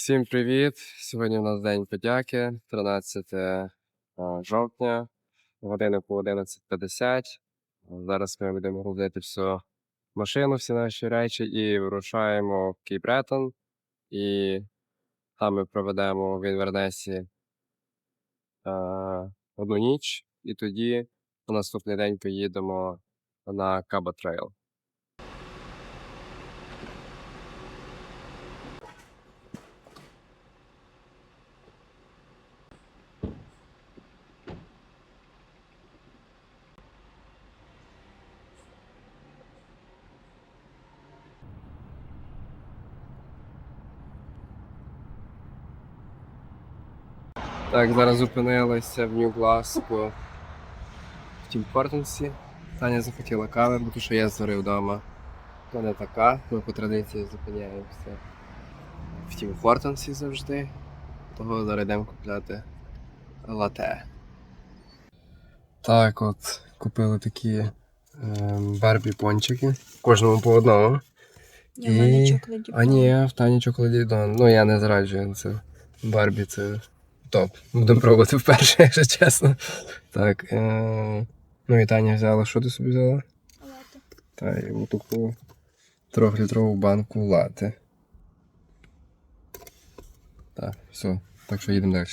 Всім привіт! Сьогодні у нас день подяки, 13 е, жовтня, година по 11.50. Зараз ми будемо грузити всю машину, всі наші речі і вирушаємо в Кейп-Бретон. І там ми проведемо в Інвернесі е, одну ніч, і тоді на наступний день поїдемо на Каба Трейл. Так, зараз зупинилися в Нью-Гласку в Тім Хортенсі. Таня захотіла кави, бо тому що я зварив вдома. То не така, ми по традиції зупиняємося в Тім Хортенсі завжди. Того зараз йдемо купляти лате. Так от, купили такі ем, барбі пончики. Кожному по одному. Я в мене І- чоколаді. А ні, в Тані чоколадідон. Ну я не зраджую це. Барбі це топ. Будемо пробувати вперше, якщо чесно. Так. Е... Ну і Таня взяла. Що ти собі взяла? Лати. Та й таку трьохлітрову банку лати. Так, все. Так що їдемо далі.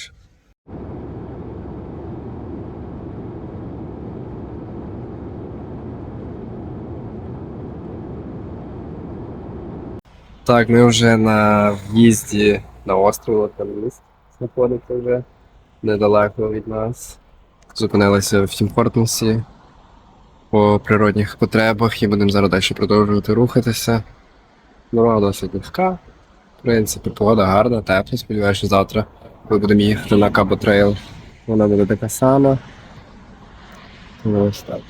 Так, ми вже на в'їзді на острів, от там міст знаходиться вже недалеко від нас. Зупинилися в Тім по природних потребах і будемо зараз далі продовжувати рухатися. Дорога досить легка. В принципі, погода гарна, тепла. Сподіваюся, завтра ми будемо їхати на Кабо Трейл. Вона буде така сама. Ось так.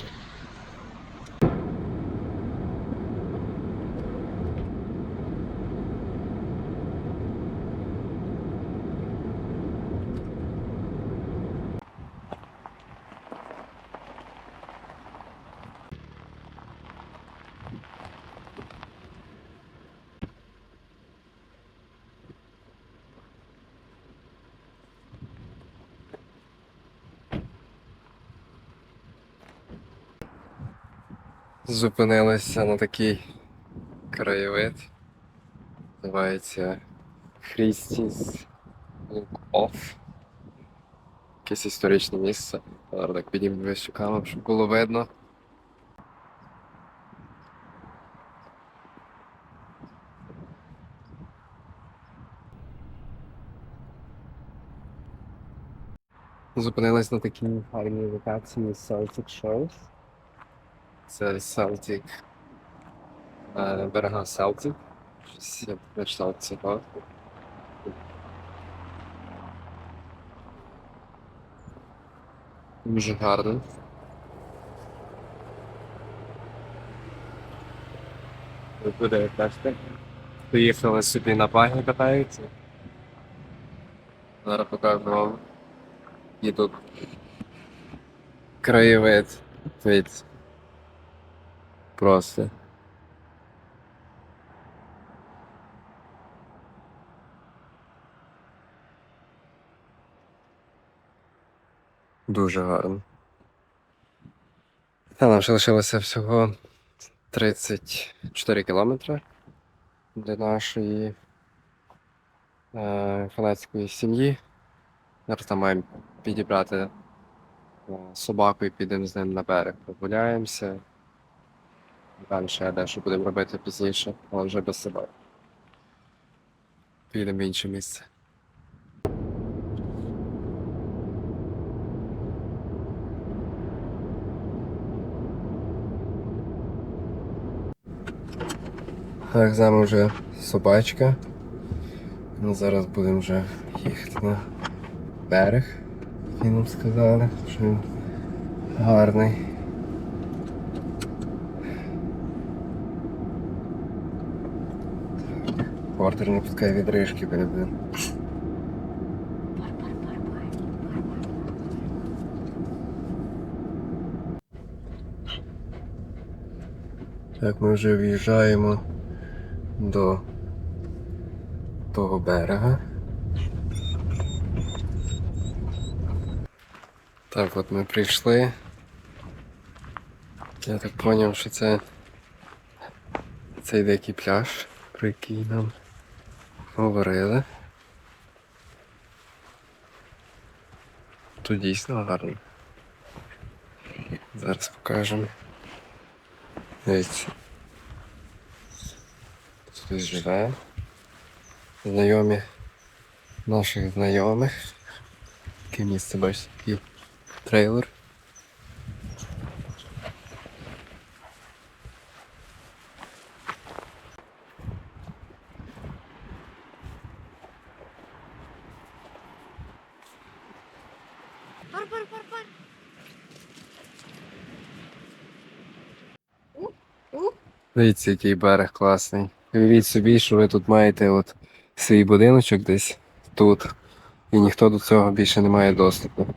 Зупинилися на такий краєвид. Називається Christie's Look Off. Якесь історичне місце. Зараз так підіймемо вище камеру, щоб було видно. Зупинились на такій гарній локації Celtic Shores. Це Celtic. Е, берега Celtic. Щось я прочитав цього. Дуже гарно. Буде бачите? Поїхали собі на багі катаються. Зараз покажу вам. І тут краєвид. Дивіться. Просто. Дуже гарно. Та нам ще лишилося всього 34 кілометри для нашої е, фанатської сім'ї. Зараз там маємо підібрати е, собаку і підемо з ним на берег. Прогуляємося. Далі ще дещо будемо робити пізніше, але вже без собак. Підемо в інше місце. Так, з нами вже собачка. Ну, зараз будемо вже їхати на берег, який нам сказали, що він гарний. Портер не пускає відрижки перед. Так, ми вже в'їжджаємо до того берега. Так, от ми прийшли. Я так зрозумів, що це цей дикий пляж, про який нам говорили. Тут дійсно гарно. Зараз покажемо. Дивіться. Тут живе. Знайомі наших знайомих. Таке місце, бачите, трейлер. Дивіться, який берег класний. Уявіть собі, що ви тут маєте от свій будиночок десь тут, і ніхто до цього більше не має доступу.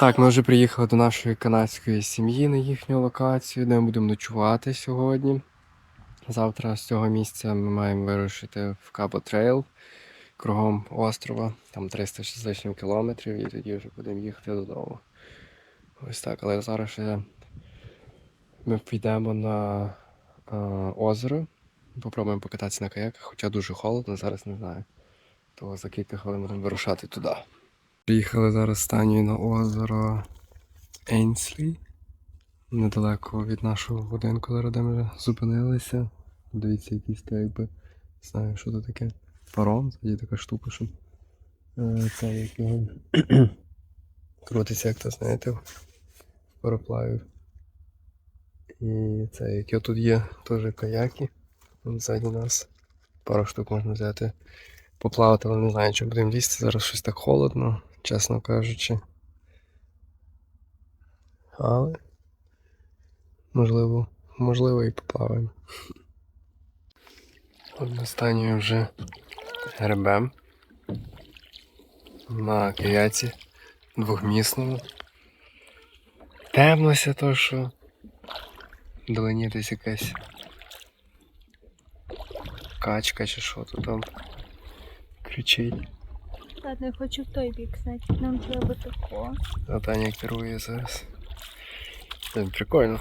Так, ми вже приїхали до нашої канадської сім'ї на їхню локацію, де ми будемо ночувати сьогодні. Завтра з цього місця ми маємо вирушити в Кабо Трейл кругом острова, там 300 з кілометрів, і тоді вже будемо їхати додому. Ось так, але зараз ще ми підемо на е, озеро, попробуємо покататися на каяках, хоча дуже холодно, зараз не знаю. То за кілька хвилин будемо вирушати туди. Приїхали зараз станію на озеро Ейнслі. Недалеко від нашого будинку, зараз де ми зупинилися. Дивіться, якийсь то якби. Знаю, що це таке. Паром, тоді така штука, що е, це як його крутиться, як то знаєте, пароплавів. І це, які тут є теж каяки. Ззаді нас. Пару штук можна взяти, поплавати, але не знаю, чи будемо лізти. Зараз щось так холодно, чесно кажучи. Але можливо, можливо і поплаваємо. От останньою вже гребем на каяці двохмісному. Темнося то, що вдалині десь якась качка чи що то там кричить. Ладно, я хочу в той бік, значить нам треба тако. А Таня керує зараз. Блін, прикольно.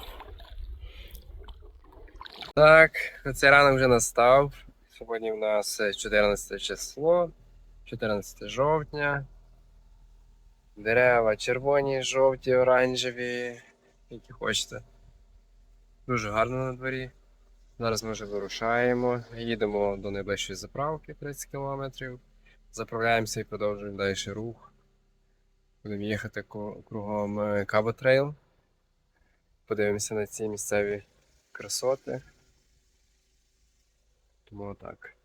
Так, цей ранок вже настав. Сьогодні в нас е, 14 число, 14 жовтня. Дерева червоні, жовті, оранжеві, які хочете. Дуже гарно на дворі. Зараз ми вже вирушаємо. Їдемо до найближчої заправки 30 кілометрів. Заправляємося і продовжуємо далі рух. Будемо їхати кругом е, Кабо Трейл. Подивимося на ці місцеві красоти. Тому так.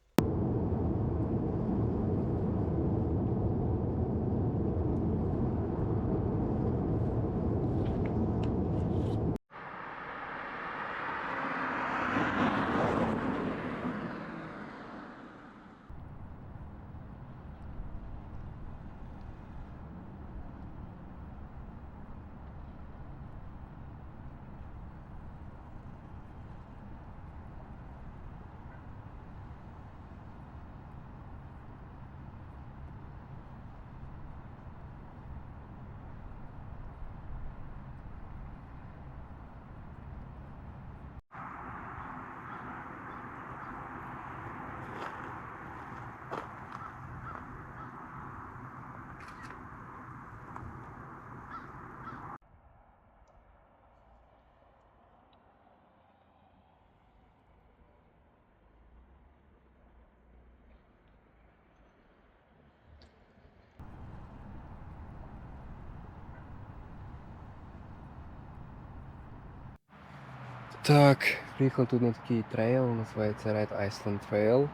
Так, приїхав тут на такий трейл, називається Red Iceland Trail.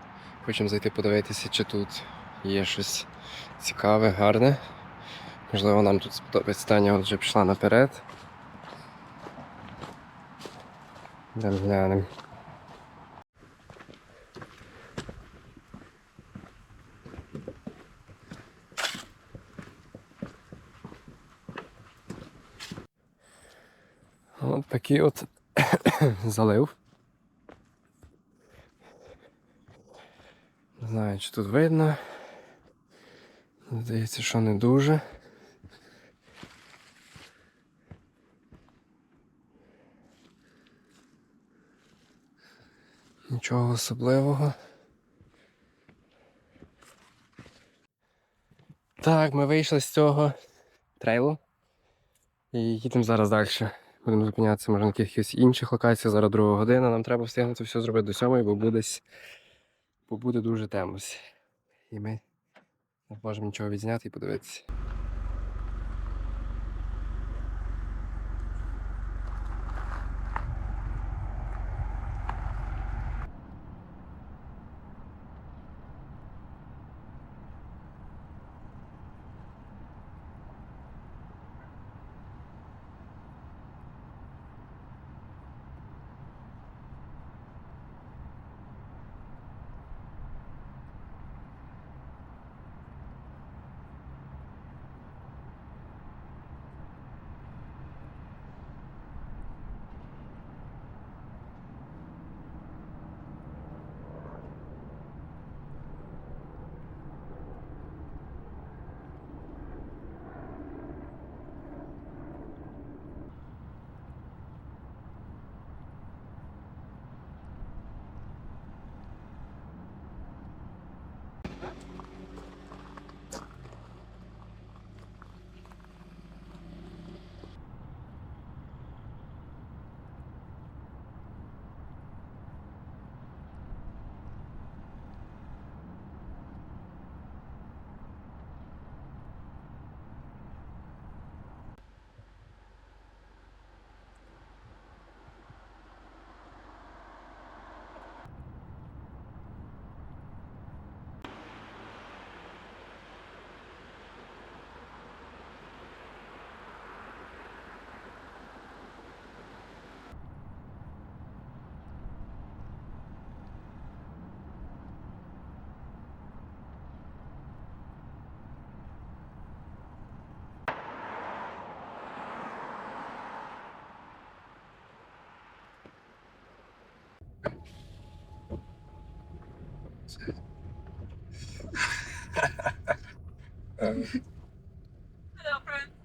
Хочемо зайти подивитися, чи тут є щось цікаве, гарне. Можливо, нам тут сподобається. Таня вже пішла наперед. Йдемо глянемо. От такий от залив. Не знаю, чи тут видно. Здається, що не дуже. Нічого особливого. Так, ми вийшли з цього трейлу. І їдемо зараз далі. Будемо зупинятися, може, на якихось інших локаціях. Зараз друга година. Нам треба встигнути все зробити до сьомої, бо буде, бо буде дуже темно. І ми не можемо нічого відзняти і подивитися.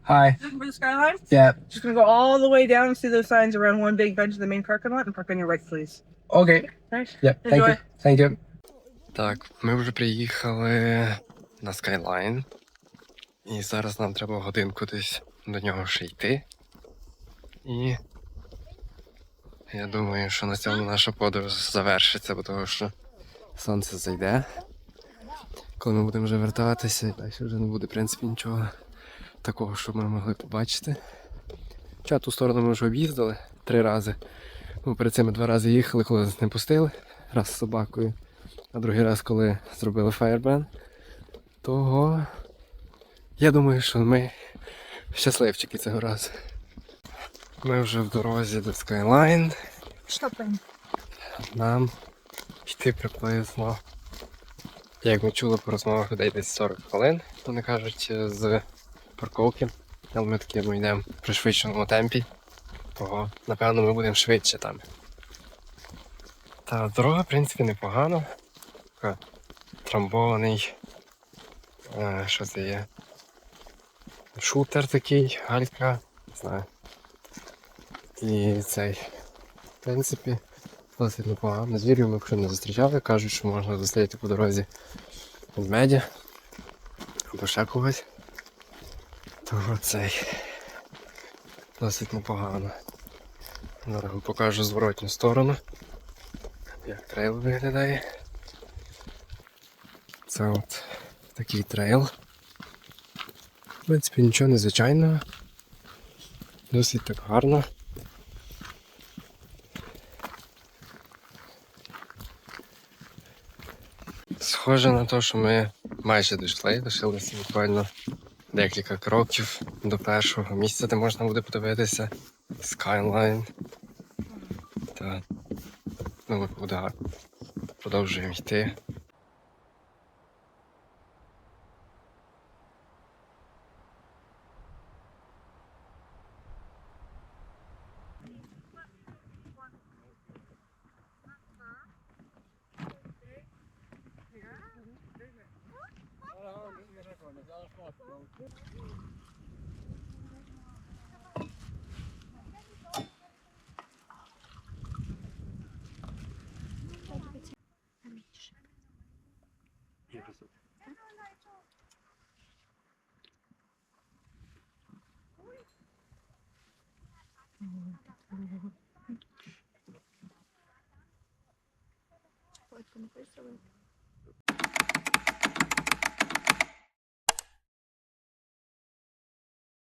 Hi. Looking for the skyline? Yeah. Just gonna go all the way down, and see those signs around one big bench of the main parking lot, and park on your right, please. Okay. Right? Yeah. Thank Enjoy. you. Thank you. Так, ми вже приїхали на Skyline. І зараз нам треба годинку десь до нього ще йти. І я думаю, що на цьому наша подорож завершиться, бо того що сонце зайде. Коли ми будемо вже вертатися, далі вже не буде, в принципі, нічого такого, що ми могли побачити. Хоча ту сторону ми вже об'їздили три рази. Ми перед цими два рази їхали, коли нас не пустили. Раз з собакою. А другий раз, коли зробили Fireburn, того я думаю, що ми щасливчики цього разу. Ми вже в дорозі до Skyline. Штопаємо. Нам йти приблизно. Як ми чули по розмовах людей десь 40 хвилин, вони кажуть, з парковки. Але ми таки ми йдемо в пришвидшеному темпі. Того, напевно, ми будемо швидше там. Та дорога, в принципі, непогана. Така трамбований. Е, що це є? Шутер такий, галька, не знаю. І цей. В принципі, досить непогано. Звірів ми ще не зустрічали, кажуть, що можна зустріти по дорозі ведмедя або ще когось. Того цей досить непогано. Зараз вам покажу зворотню сторону. Як трейл виглядає. Це от такий трейл. В принципі, нічого незвичайного. Досить так гарно. Схоже на те, що ми майже дійшли, лишилося буквально декілька кроків до першого місця, де можна буде подивитися Skyline. Та ну, гарно. Продовжуємо йти. Фотку написали.